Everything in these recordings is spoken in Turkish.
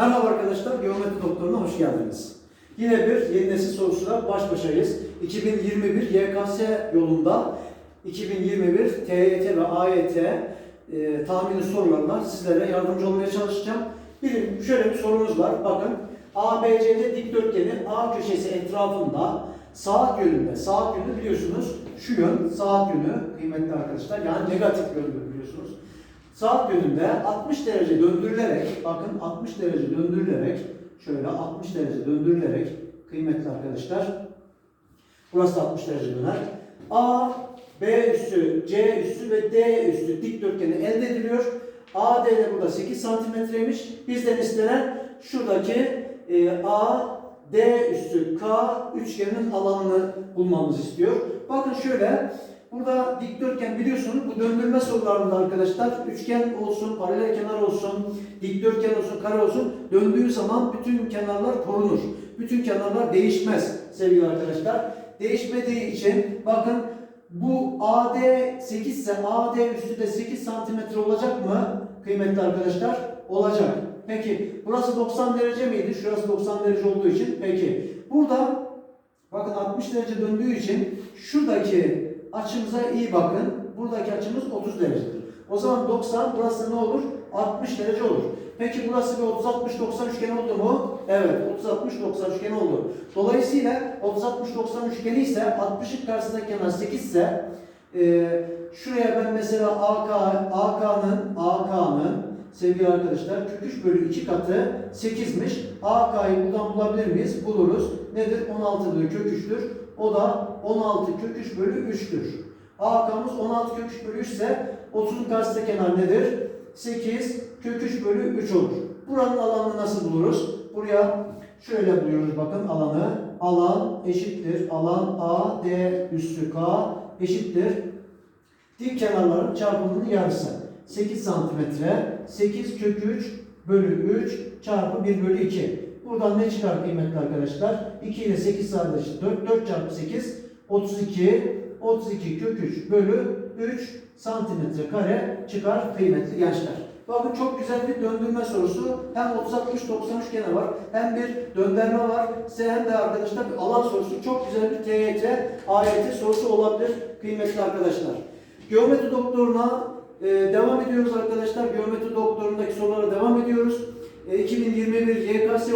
Merhaba arkadaşlar, Geometri Doktoru'na hoş geldiniz. Yine bir yeni nesil sorusuyla baş başayız. 2021 YKS yolunda 2021 TYT ve AYT e, tahmini sorularla sizlere yardımcı olmaya çalışacağım. Bir, şöyle bir sorumuz var. Bakın ABCD dikdörtgenin A köşesi etrafında saat yönünde, saat yönü biliyorsunuz şu yön saat yönü kıymetli arkadaşlar yani negatif yönü biliyorsunuz. Saat yönünde 60 derece döndürülerek, bakın 60 derece döndürülerek, şöyle 60 derece döndürülerek, kıymetli arkadaşlar, burası da 60 derece döner. A, B üssü, C üssü ve D üssü dikdörtgeni elde ediliyor. AD de burada 8 santimetreymiş. Bizden istenen şuradaki e, A, D üssü K üçgenin alanını bulmamızı istiyor. Bakın şöyle, Burada dikdörtgen biliyorsunuz bu döndürme sorularında arkadaşlar üçgen olsun, paralel kenar olsun, dikdörtgen olsun, kare olsun döndüğü zaman bütün kenarlar korunur. Bütün kenarlar değişmez sevgili arkadaşlar. Değişmediği için bakın bu AD 8 ise AD üstü de 8 santimetre olacak mı kıymetli arkadaşlar? Olacak. Peki burası 90 derece miydi? Şurası 90 derece olduğu için. Peki burada bakın 60 derece döndüğü için şuradaki açımıza iyi bakın. Buradaki açımız 30 derecedir. O zaman 90 burası ne olur? 60 derece olur. Peki burası bir 30 60 90 üçgen oldu mu? Evet, 30 60 90 üçgen oldu. Dolayısıyla 30 60 90 üçgeni ise 60'ın karşısındaki kenar 8 ise e, şuraya ben mesela AK AK'nın AK'nın sevgili arkadaşlar kök 3 bölü 2 katı 8'miş. AK'yı buradan bulabilir miyiz? Buluruz. Nedir? 16 bölü kök 3'tür. O da 16 kök 3 bölü 3'tür. AK'mız 16 kök 3 bölü 3 ise 30'un karşısındaki kenar nedir? 8 kök 3 bölü 3 olur. Buranın alanını nasıl buluruz? Buraya şöyle buluyoruz bakın alanı. Alan eşittir. Alan A, D üssü K eşittir. Dik kenarların çarpımının yarısı. 8 santimetre. 8 kök 3 bölü 3 çarpı 1 bölü 2. Buradan ne çıkar kıymetli arkadaşlar? 2 ile 8 sadeleşti. 4, 4 çarpı 8 32. 32 kök 3 bölü 3 santimetre kare çıkar kıymetli gençler. Bakın çok güzel bir döndürme sorusu. Hem 30 60 90 üçgeni var. Hem bir döndürme var. Size hem de arkadaşlar bir alan sorusu. Çok güzel bir TYT, AYT sorusu olabilir kıymetli arkadaşlar. Geometri doktoruna e, devam ediyoruz arkadaşlar. Geometri doktorundaki sorulara devam ediyoruz. E, 2021 YKS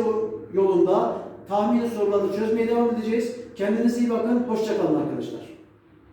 yolunda tahmini soruları çözmeye devam edeceğiz. Kendinize iyi bakın. Hoşçakalın arkadaşlar.